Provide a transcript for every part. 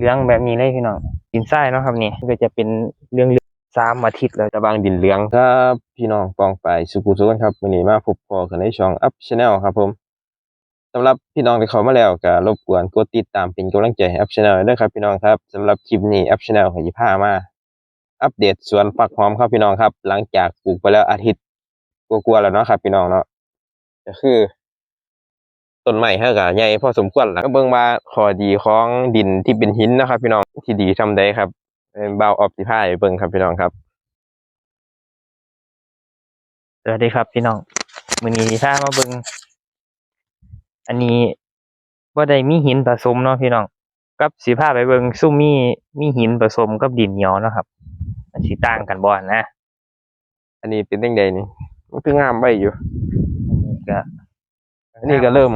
เหลืองแบบนี้เลยพี่น้องดินทรายเนาะครับนี่ก็จะเป็นเรื่องสามอาทิตย์แล้วตะบางดินเหลืองครับพี่น้องปองไปสุกุสุกันครับวันนี้มาพบพอกันในช่องอัพชาแนลครับผมสำหรับพี่น้องที่เข้ามาแล้วก็รบกวนกดติดตามเป็นกำลังใจให้อัพชาแนลด้วยครับพี่น้องครับสำหรับคลิปนี้อัพชาแนลขอยิพามา อัปเดตสวนฝักหอมครับพี่น้องครับ หลังจากปลูกไปแล้วอาทิตย์กลัวๆแล้วเนาะครับ พี่น้องเนาะก็คือ ต้นไม้เฮาก็ใหญ่พอสมควรแล้วก็เบิ่งว่าข้อดีของดินที่เป็นหินนะครับ พี่น้องที่ดีทำได้ครับเป็นเบาออปติพายเบิ่งครับพี่น้องครับสวัสดีครับพี่น้องมื้อนี้ที่ถ้ามาเบิ่งอันนี้บ่ได้มีหินผสมเนาะพี่น้องกับสิพาไปเบิ่งซุมมีมีหินผสมกับดินเหนียวเนาะครับมันสิต่างกันบ่นะ อันนี้เป็นยังไงนี่มันคืองามไว้อยู่อันนี้ก็ อันนี้ก็เริ่ม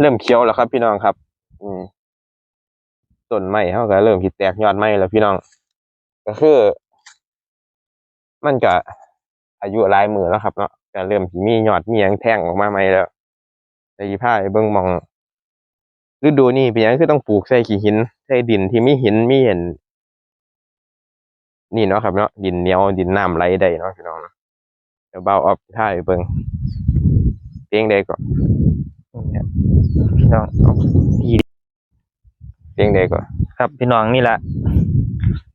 เริ่มเขียวแล้วครับ พี่น้องครับ อืมต้นไม้เขาก็เริ่มที่แตกยอดไม้แล้วพี่น้อง ก็คือ มันก็อายุหลายมือแล้วครับเนาะก็เริ่มที่มียอดมีหยังแท่งออกมาใหม่แล้วแต่ยีผ้าเบิ่งมองฤดูนี้เป็นยังคือต้องปลูกใส่ขี้หินใส่ดินที่มีหินมีเห็น นี่เนาะครับเนาะดินเหนียวดินน้ำไหลได้เนาะพี่น้องเดี๋ยวเบาออฟท่าเบิ่ง เพียงใดก็เนี่ยพี่น้องเอาดีเพียงใดก็ครับ พี่น้องนี่แหละ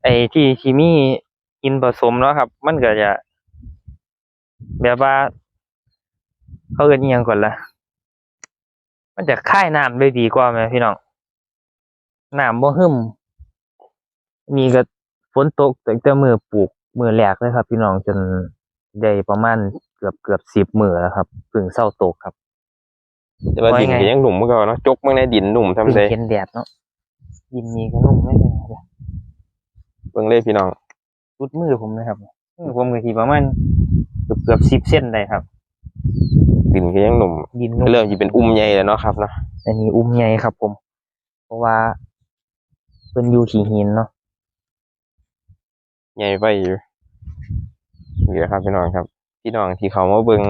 ไอ้ที่ที่มีหินผสมเนาะครับ มันก็จะแบบว่าเขาเอิ้นอิหยังก่อนล่ะมันจะค่ายน้ำได้ดีกว่าไหมพี่น้องน้ำบ่หึมนี่ก็ฝนตกตั้งแต่มือปลูกมือแรกเลยครับ พี่น้องจนได้ประมาณ เกือบเกือบสิบมือแล้วครับเพิ่งเศร้าตกครับ แต่ว่าว่าดินไงก็ยังหนุ่มเมื่อก่อนเนาะจกเมื่อในดินหนุ่มเพิ่งทำได้เห็นแดดเนาะยินนี้ก็นุ่มไม่ใช่ไหมเบิ่งเลยพี่น้องรุดมือผมนะครับมือผมก็ทีประมาณเกือบเกือบสิบเส้นได้ครับ ดินก็ยังหนุ่มดินนุ่มเริ่มจะเป็นอุ้มใหญ่แล้วเนาะครับเนาะอันนี้อุ้มใหญ่ครับ ผม เพราะว่าเป็นอยู่ที่หินเนาะใหญ่ไปอยู่นี่แหละครับพี่น้องครับ พี่น้องที่เขามาเบิ่ง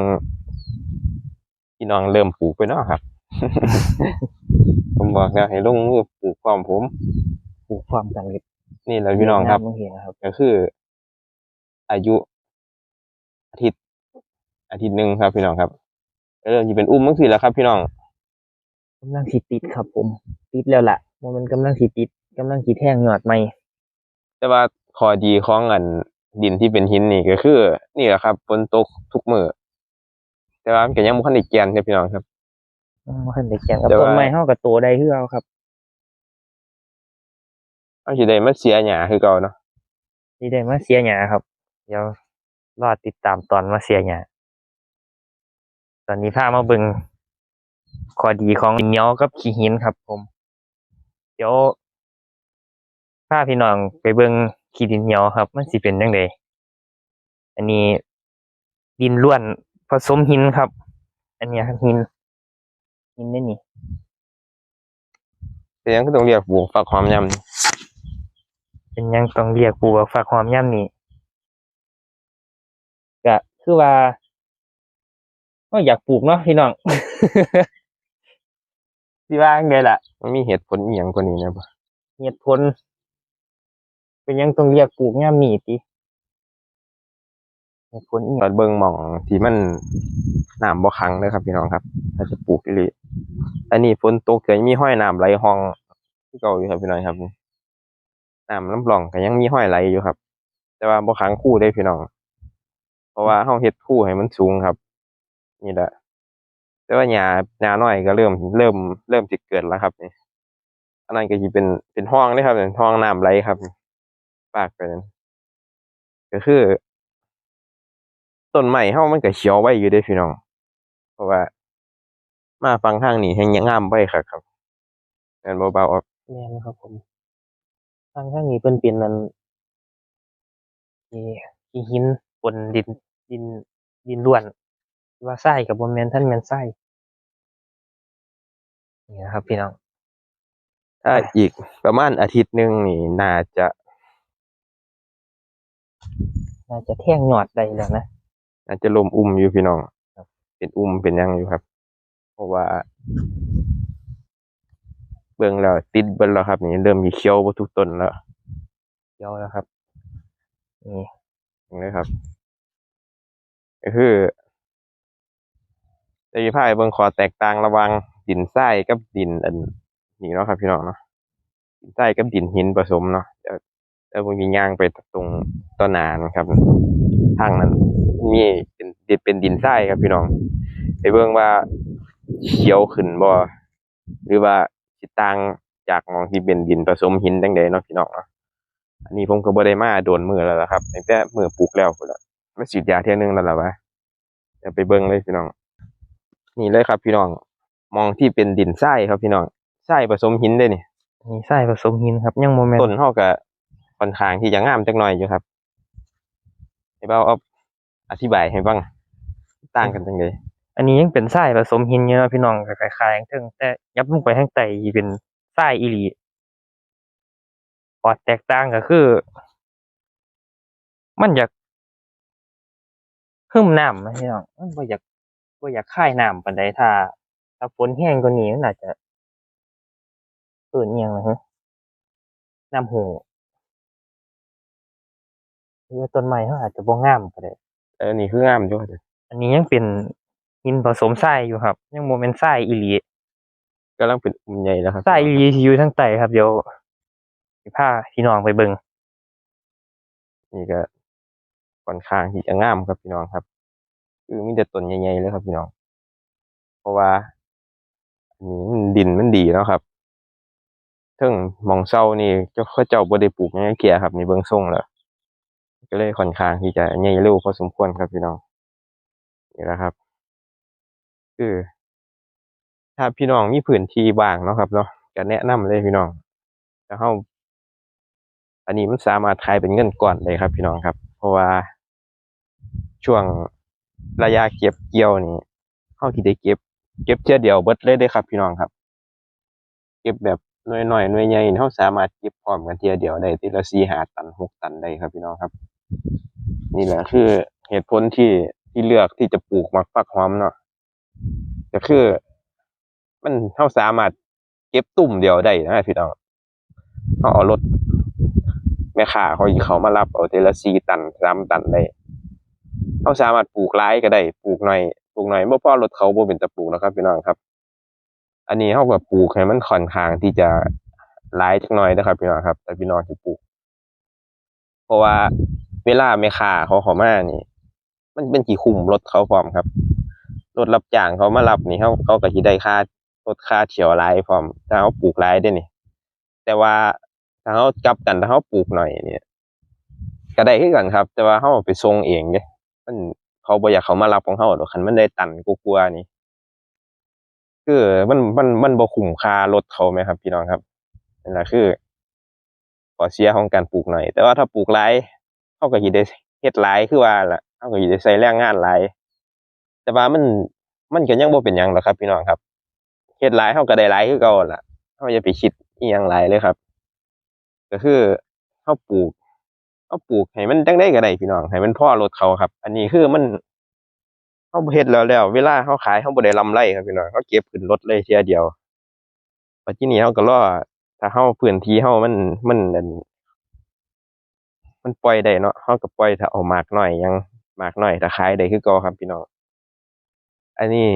พี่น้องเริ่มปลูกไปเนาะครับ ผมบอกแล้วให้ลงมือปลูกพร้อมผม ปลูกความกันกับนี่แหละพี่น้องครับบางทีนะครับ ก็คือ อายุ อาทิตย์ อาทิตย์หนึ่งครับ พี่น้องครับก็เริ่มจะเป็นอุ้มมั้งสิแล้วครับ พี่น้องกำลังสีติดครับ ผม ติดแล้วล่ะว่ามันกำลังสีติดกำลังสีแท่งยอดใหม่แต่ว่าข้อดีของอัน ดินที่เป็นหินนี่ก็คือ นี่แหละครับฝนตกทุกมือแต่ว่ามันก็ยังบ่ทันได้แกนครับพี่น้องครับมาขึ้นเด็กแก่กับแต่ว่าต้นไม้เท่ากับตัวใดคือเอาครับเอาสิได้มาเสียหญ้าคือเก่าเนาะนี่ได้มาเสียหยาครับ เดี๋ยวรอติดตามตอนมาเสียหยาตอนนี้พามาเบิ่งข้อดีของดินเหนียวกับขี้หินครับ ผม เดี๋ยวพาพี่น้องไปเบิ่ง ขี้ดินเหนียวครับ มันสิเป็นจังไดอันนี้ดินล้วนผสมหินครับ อันเนี้ยครับหิน หินได้นี่แต่ยังก็ต้องเรียกปลูกฝักหอมยำนี่เป็นหยังต้องเรียกปลูกว่าฝักหอมย่ำนี่ก็คือว่าก็อยากปลูกเนาะพี่น้องสิว่าจั่งใดล่ะมันมีเหตุผลอีหยังกว่านี้นะบ่เหตุผล เป็นยังต้องเรียกปลูกย่ำนี่ติเหตุผลอีหตอนเบิ่งหม่องที่มันน้ำบ่ขังเลยครับพี่น้องครับ ถ้าจะปลูกอีหลีอันนี้ฝนตกก็ยังมีห้อยน้ำไหลห้องที่เก่าอยู่ครับพี่น้องครับน้ำน้ำหลองก็ยังมีห้อยไหลอยู่ครับ แต่ว่าบ่ขังคู่ได้พี่น้อง เพราะว่าเฮาเฮ็ดคู่ให้มันสูงครับ นี่แหละแต่ว่าหญ้าหญ้าน้อยก็เริ่มเริ่มเริ่มสิเกิดแล้วครับนี่อันนั้นก็สิเป็นเป็นห้องเด้ครับเป็นห้องน้ำไหลครับ ปากไปนั่นก็คือต้นไม้เฮามันก็เขียวไว้อยู่เด้พี่น้อง เพราะว่า มาฟังทางนี้แห่งยังงามไว้ครับครับแม่นบ่เบาออกแม่นครับผมทางข้างนี้เป็นเป็นนั้นที่ที่หินบนดินดินดินล้วน ว่าไส้กับบนแมนท่านแมนไส้นี่นะครับพี่น้องถ้าอีกประมาณอาทิตย์หนึงนี่น่าจะ น่าจะแท่งหยอดได้แล้วนะน่าจะลมอุ้มอยู่พี่น้องครับเป็นอุ้มเป็นหยังอยู่ครับ เพราะว่า เบิ่งแล้วติดเบิ่งแล้วครับ นี่เริ่มมีเขียวบ่ทุกต้นแล้วเขียวแล้วครับนี่เห็นไหมครับก็คือจะมีพายเบิ่งขอแตกต่างระหว่างดินทรายกับดินอันนี้เนาะครับ พี่น้องเนาะดินทรายกับดินหินผสมเนาะ เดี๋ยวเดี๋ยวผมมีย่างไปตรงต้นนานะครับทางนั้นมีเป็นเป็นดินทรายครับพี่น้อง ไปเบิ่งว่าเขียวขึ้นบ่หรือว่าสิต่างจากหมองที่เป็นดินผสมหินจังใดเนาะพี่น้องเนาะอันนี้ผมก็บ่ได้มาโดนมือแล้วล่ะครับตั้งแต่มือปลูกแล้วพุ่นล่ะมาฉีดยาเที่ยนึงแล้วล่ะวะเดี๋ยวไปเบิ่งเลยพี่น้อง นี่เลยครับพี่น้อง มองที่เป็นดินทรายครับพี่น้องทรายผสมหินเด้นี่นี่ทรายผสมหินครับยังโมเมนต้นเฮาก็ ค่อนข้างที่จะงามจักหน่อยอยู่ครับให้เบาเอาอธิบายให้ฟังต่างกันจังไดอันนี้ยังเป็นทรายผสมหินอยู่นะพี่น้องก็คล้ายๆทั้งแต่ยับลงไปข้างใต้เป็นทรายอีหลีพอแตกต่างก็คือ มันอยากหึมน้ำนะพี่น้องมันบ่อยากบ่อยากคายน้ำปานใดถ้าถ้าฝนแห้งกว่านี้มันอาจจะเอิ้นอิหยังล่ะฮะน้ำหู หรือว่าต้นไม้เขาอาจจะบ่งามก็ได้เออนี่คืองามอยู่ครับอันนี้ยังเป็นหินผสมทรายอยู่ครับ ยังโมเมนทรายอีหลีกำลังเป็นอุ้มใหญ่แล้วครับทรายอีหลีที่อยู่ทั้งใต้ครับ เดี๋ยวสิพาพี่น้องไปเบิ่งนี่ก็ค่อนข้างที่จะงามครับพี่น้องครับ คือมีแต่ต้นใหญ่ๆเลยครับพี่น้อง เพราะว่าอันนี้มันดินมันดีเนาะครับเทิงหมองเซานี่เจ้าเขาเจ้าบ่ได้ปลูกหยังเกียครับ นี่เบิ่งทรงแล้ว ก็เลยค่อนข้างที่จะใหญ่เร็วพอสมควรครับพี่น้องนี่แหละครับ คือ ถ้าพี่น้องมีพื้นที่ว่างเนาะครับเนาะก็แนะนำเลยพี่น้องแต่เฮาอันนี้มันสามารถขายเป็นเงินก่อนได้ครับ พี่น้องครับ เพราะว่าช่วงระยะเก็บเกี่ยวนี่เฮาสิได้เก็บ เก็บเทื่อเดียวเบิดเลยเด้ครับ พี่น้องครับ เก็บแบบหน่วยน้อยหน่วยใหญ่เฮาสามารถเก็บพร้อมกันเทื่อเดียวได้ทีละ4 5ตัน6ตันได้ครับพี่น้องครับ นี่แหละคือเหตุผลที่ที่เลือกที่จะปลูกหมักฟักหอมเนาะก็คือ มันเฮาสามารถเก็บตุ่มเดียวได้นะพี่น้องเฮาเอารถแม่ค้าเขาเขามารับเอาทีละ4ตัน3ตันได้เฮาสามารถปลูกหลายก็ได้ปลูกน้อยปลูกน้อยบ่พอรถเขาบ่เป็นตะปลูกนะครับพี่น้องครับ อันนี้เฮาก็ปลูกให้มันค่อนข้างที่จะหลายจักหน่อยนะครับพี่น้องครับ แต่พี่น้องสิปลูก เพราะว่า เวลาแม่ค้าเขาเขามานี่ มันเป็นกี่คุมรถเขาพร้อมครับ รถรับจ้างเขามารับนี่เขาเขาก็สิได้ค่ารถค่าเที่ยวหลายพร้อม ถ้าเขาปลูกหลายได้นี่ แต่ว่าถ้าเขากลับกันถ้าเขาปลูกหน่อยเนี่ยก็ได้คือกันครับ แต่ว่าเขาไปส่งเองเด้มันเขาบ่อยากเขามารับของเขาหรอกคันมันได้ตันกลัวๆนี่คือมันมันมันบ่คุ้มค่ารถเขาไหมครับ พี่น้องครับนั่นแหละคือขอเสียของการปลูกหน่อย แต่ว่าถ้าปลูกหลาย เขาก็สิได้เฮ็ดหลายคือว่าล่ะเขาก็สิได้ใช้แรงงานหลายแต่ว่ามันมันก็ยังบ่เป็นหยังหรอกครับ พี่น้องครับเฮ็ดหลายเฮาก็ได้หลายคือเก่าล่ะเฮาอย่าไปคิดอีหยังหลายเลยครับ ก็คือเฮาปลูกเฮาปลูกให้มันจังได๋ก็ได้พี่น้องให้มันพ่อรถเขาครับ อันนี้คือมันเฮาเฮ็ดแล้วแล้ว เวลาเฮาขายเฮาบ่ได้รำไรครับพี่น้องเฮาเก็บขึ้นรถเลยเทียเดียวปัจจุบันี้เฮาก็รอถ้าเฮาพื้นที่เฮามันมันอัน มันปล่อยได้เนาะเฮาก็ปล่อยถ้าเอามากหน้อยยังมากหน้อยถ้าขายได้คือเก่าครับพี่น้อง อันนี้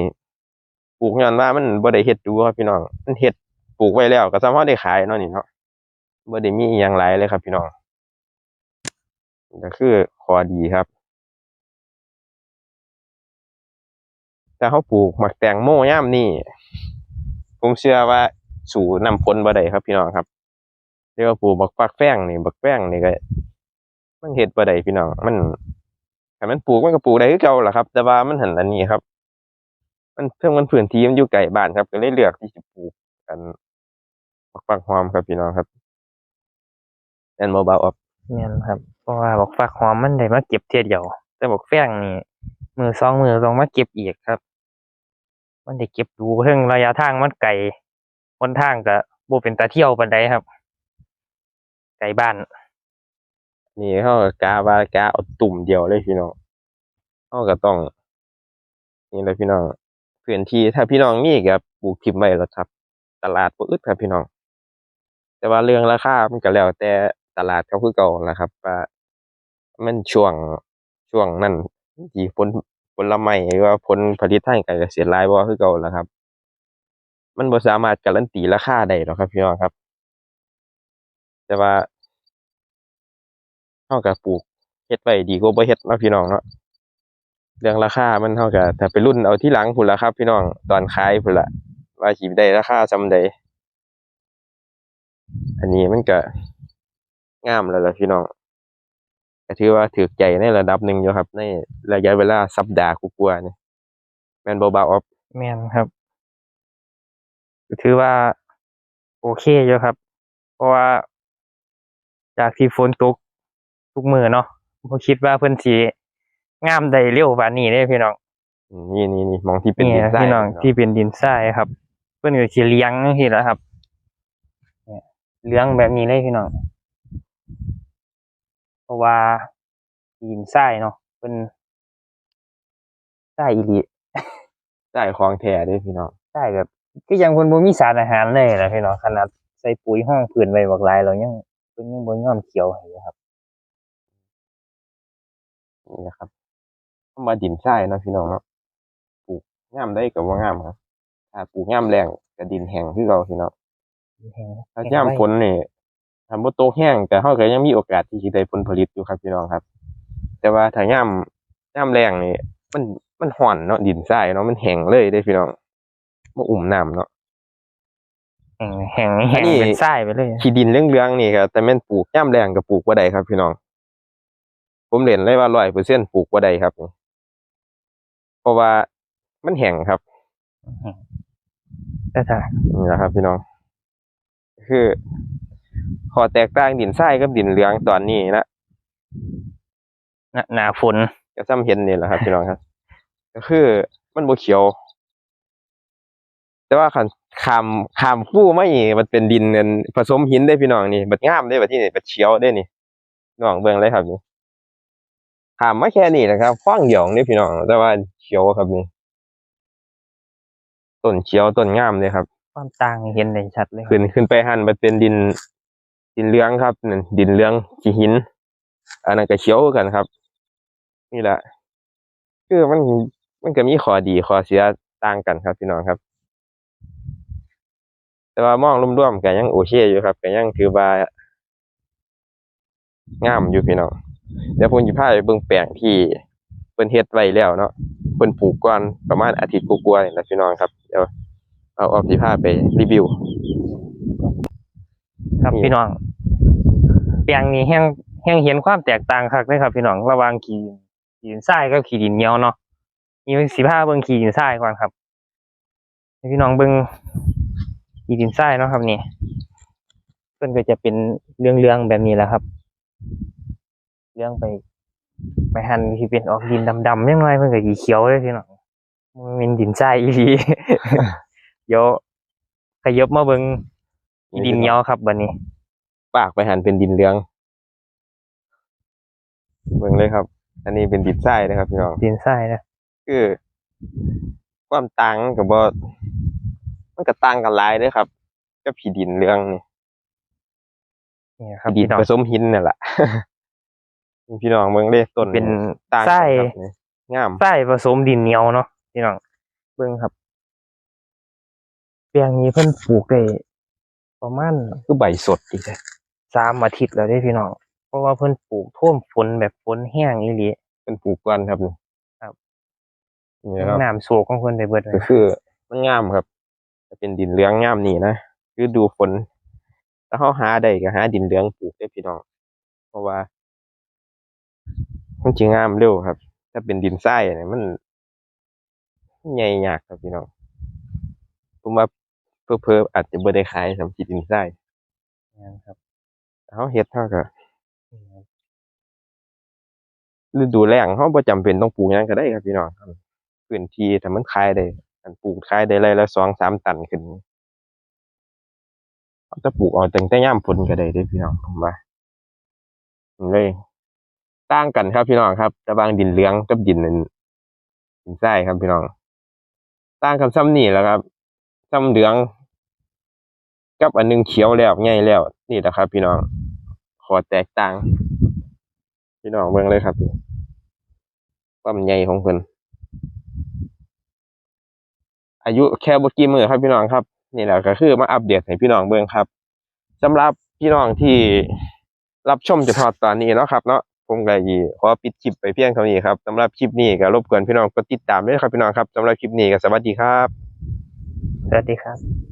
ปลูกย้อนว่ามันบ่ได้เฮ็ดดูครับพี่น้อง มันเฮ็ดปลูกไว้แล้วก็ส่ำเราได้ขายเนาะนี่เนาะบ่ได้มีอิหยังหลายเลยครับพี่น้องก็คือข้อดีครับ แต่เราปลูกหมักแตงโมยามนี้ผมเชื่อว่าสู่นำผลบ่ได้ครับพี่น้องครับเรียกว่าปลูกบักฟักแฟ้งนี่บักแฟ้งนี่ก็ มันเฮ็ดบ่ได้พี่น้อง มันถ้ามันปลูกมันก็ปลูกได้คือเก่าล่ะครับ แต่ว่ามันหันอันนี้ครับ มันเพิ่งมันพื้นที่มันอยู่ไกลบ้านครับ ก็เลยเลือกที่จะปลูกกันบักฟักหอมครับพี่น้องครับแอนบ่เบาออกแม่นครับ เพราะว่าบอกฝากหอมมันได้มาเก็บเทียเดียว แต่บอกแฟงนี่มือสองมือต้องมาเก็บอีกครับ มันได้เก็บดูเพิ่งระยะทางมันไกลบนทางก็บ่เป็นตาเที่ยวปานใดครับ ไกลบ้าน นี่เขาก็กาว่ากาเอาตุ่มเดียวเลยพี่น้องเขาก็ต้อง นี่แหละพี่น้องพื้นที่ถ้าพี่น้องมีก็ปลูกทิ่มไว้แล้วครับ ตลาดบ่อึดครับพี่น้อง แต่ว่าเรื่องราคามันก็แล้วแต่ตลาดเขาคือเก่าแหละครับว่ามันช่วงช่วงนั้นที่ผลผลไม้หรือว่าผลผลิตทางการเกษตรหลายบ่คือเก่าแหละครับ มันบ่สามารถการันตีราคาได้หรอกครับพี่น้องครับ แต่ว่า เฮาก็ปลูกเฮ็ดไว้ดีกว่าบ่เฮ็ดเนาะพี่น้องเนาะเรื่องราคามันเฮาก็ถ้าไปรุ่นเอาที่หลังพุ่นละครับ พี่น้องตอนขายพุ่นละว่าสิได้ราคาส่ำใดอันนี้มันก็งามแล้วล่ะพี่น้องก็ถือว่าถูกใจในระดับหนึ่งอยู่ครับ ในระยะเวลาสัปดาห์กว่าๆนี่แม่นบ่บ่าวออฟแม่นครับ ถือว่าโอเคอยู่ครับ เพราะว่าจากที่ฝนตก ทุกมือเนาะบ่คิดว่าเพิ่นสิงามได้เร็วปานนี้เด้พี่น้องอืมนี่นี่นี่มองที่เป็นนี่ดินทรายพี่น้องเาะที่เป็นดินทรายครับ เพิ่นก็สิเลี้ยงจังซี่แหละครับเนี่ยเลี้ยงแบบนี้เลยพี่น้องเพราะว่าดินทรายเนาะเพิ่นทรายอีหลีทรายของแท้เด้พี่น้องทรายแบบก็ยังเพิ่นบ่มีสารอาหารเลยนะพี่น้องขนาดใส่ปุ๋ยห้องพื้นไว้บักหลายแล้วยังเพิ่นยังบ่ยอมเขียวให้เลยครับ นี่นะครับเข้ามาดินทรายเนาะพี่น้องเนาะปลูกงามได้กับว่างามครับถ้าปลูกงามแรงก็ดินแห้งคือเราพี่น้องถ้ายามฝนนี่ถ้าบ่ตกแห้งแต่เฮาก็ยังมีโอกาสที่สิได้ผลผลิตอยู่ครับพี่น้องครับ แต่ว่าถ้ายามยามแรงนี่มันมันห่อนเนาะดินทรายเนาะมันแห้งเลยเด้พี่น้องบ่อุ่มน้ำเนาะแห้งแห้งแห้งอันนี้เป็นทรายไปเลยขี้ดินเรื่องๆนี่ก็แต่แม่นปลูกยามแรงก็ปลูกบ่ได้ครับพี่น้อง ผมเรียนเลยว่า100%ปลูกบ่ได้ครับ เพราะว่ามันแห้งครับแต่ถ้านี่แหละครับ พี่น้อง คือขอแตกต่างดินทรายกับดินเหลืองตอนนี้นะหน้าหน้าฝนก็ซ้ำเห็นนี่แหละครับ พี่น้องครับ ก็คือมันบ่เขียว แต่ว่าคันขามขามคู่มาอีกมันเป็นดินเงินผสมหินได้พี่น้องนี่บัดงามได้บัดที่นี่บัดเขียวได้นี่น้องเบิ่งเลยครับนี่ ขามมาแค่นี้นะครับฟ้างเดียวนี่พี่น้อง แต่ว่าเขียวครับนี่ต้นเขียวต้นงามเลยครับ ความต่างเห็นได้ชัดเลยครับขึ้นขึ้นไปหันมันเป็นดิน ดินเหลืองครับนั่นดินเหลืองขี้หิน อันนั้นก็เขียวคือกันครับ นี่แหละคือมันมันก็มีข้อดีข้อเสียต่างกันครับพี่น้องครับ แต่ว่ามองรวมๆก็ยังโอเคอยู่ครับก็ยังถือว่างามอยู่พี่น้อง เดี๋ยวผมจะพาไปเบิ่งแปลงที่เพิ่นเฮ็ดไว้แล้วเนาะเพิ่นปลูกก่อนประมาณอาทิตย์กว่าๆนี่แหละพี่น้องครับเดี๋ยวเอาออฟสิพาไปรีวิว ครับนี่ พี่น้องแปลงนี้แห้งแห้งเห็นความแตกต่างคักเลยครับพี่น้องระหว่างขี้ขี้ดินทรายกับขี้ดินเหนียวเนาะนี่สิพาเบิ่งขี้ดินทรายก่อนครับให้พี่น้องเบิ่งขี้ดินทรายเนาะครับนี่เพิ่นก็จะเป็นเรื่องๆแบบนี้แหละครับเรื่องไป ไปหั่นที่เป็นออกดินดำๆยังไงเพิ่นก็สีเขียวเลยพี่น้องมันเป็นดินทรายอีหลีเดี๋ยวขยับมาเบิ่งขี้ดินเหนียวครับบัดนี้ ปากไปหันเป็นดินเหลืองเบิ่งเลยครับ อันนี้เป็นดินทรายนะครับพี่น้องดินทรายนะคือความต่างกับว่ามันก็ต่างกันหลายเด้อครับกับผีดินเหลืองนี่นี่ครับดินพี่น้องผสมหินนี่แหละ พี่น้องเบิ่งเลยต้นเป็นต่างทกัรานยครับนี่งามทรายผสมดินเหนียวเนาะพี่น้องเบิ่งครับเปียงนี้เพิ่นปลูกได้ประมาณคือใบสดอีกเลยสามอาทิตย์แล้วเด้พี่น้องเพราะว่าเพิ่นปลูกท่วมฝนแบบฝนแห้งอีหลี เป็นปลูกก่อนครับนี่ครับ นี่ครับ น้ำโศกของเพิ่นได้เบิดเลก็ย คือมันงามครับจะเป็นดินเหลืองงามนี่นะคือดูฝนถ้าเขาหาได้ก็หาดินเหลืองปลูกได้พี่น้อง เพราะว่า มันจะงามเร็วครับ ถ้าเป็นดินทรายเนี่ยมันใหญ่ยากครับพี่น้อง ผมว่าเพิ่อๆอาจจะบ่ได้ขายสำหรับดินทรายนะครับแต่เขาเฮ็ดเท่ากับฤดูแล้งเขาบ่จำเป็นต้องปลูกหยังก็ได้ครับพี่น้องครับพื้นที่ถ้ามันขายได้อันปลูกขายได้ไร่ละสองสามตันขึ้นเขาจะปลูกเอาตั้งแต่ยามฝนก็ได้เด้อพี่น้องผมว่านี่เลย ต่างกันครับพี่น้องครับระหว่างดินเหลืองกับดินนั่นดินทรายครับพี่น้องต่างกันซ้ำนี่แหละครับซ้ำเหลือง กับอันหนึงเขียวแล้วใหญ่แล้วนี่แหละครับ พี่น้องขอแตกต่าง พี่น้องเบิ่งเลยครับความใหญ่ของเพิ่นอายุแค่บ่กี่มือครับพี่น้องครับ นี่แหละก็คือมาอัปเดตให้พี่น้องเบิ่งครับสำหรับพี่น้องที่รับชมจนฮอดตอนนี้เนาะครับเนาะ ผมก็สิขอปิดคลิปไปเพียงเท่านี้ครับสำหรับคลิปนี้ก็รบกวนพี่น้องกดติดตามด้วยครับพี่น้องครับสำหรับคลิปนี้ก็สวัสดีครับ สวัสดีครับ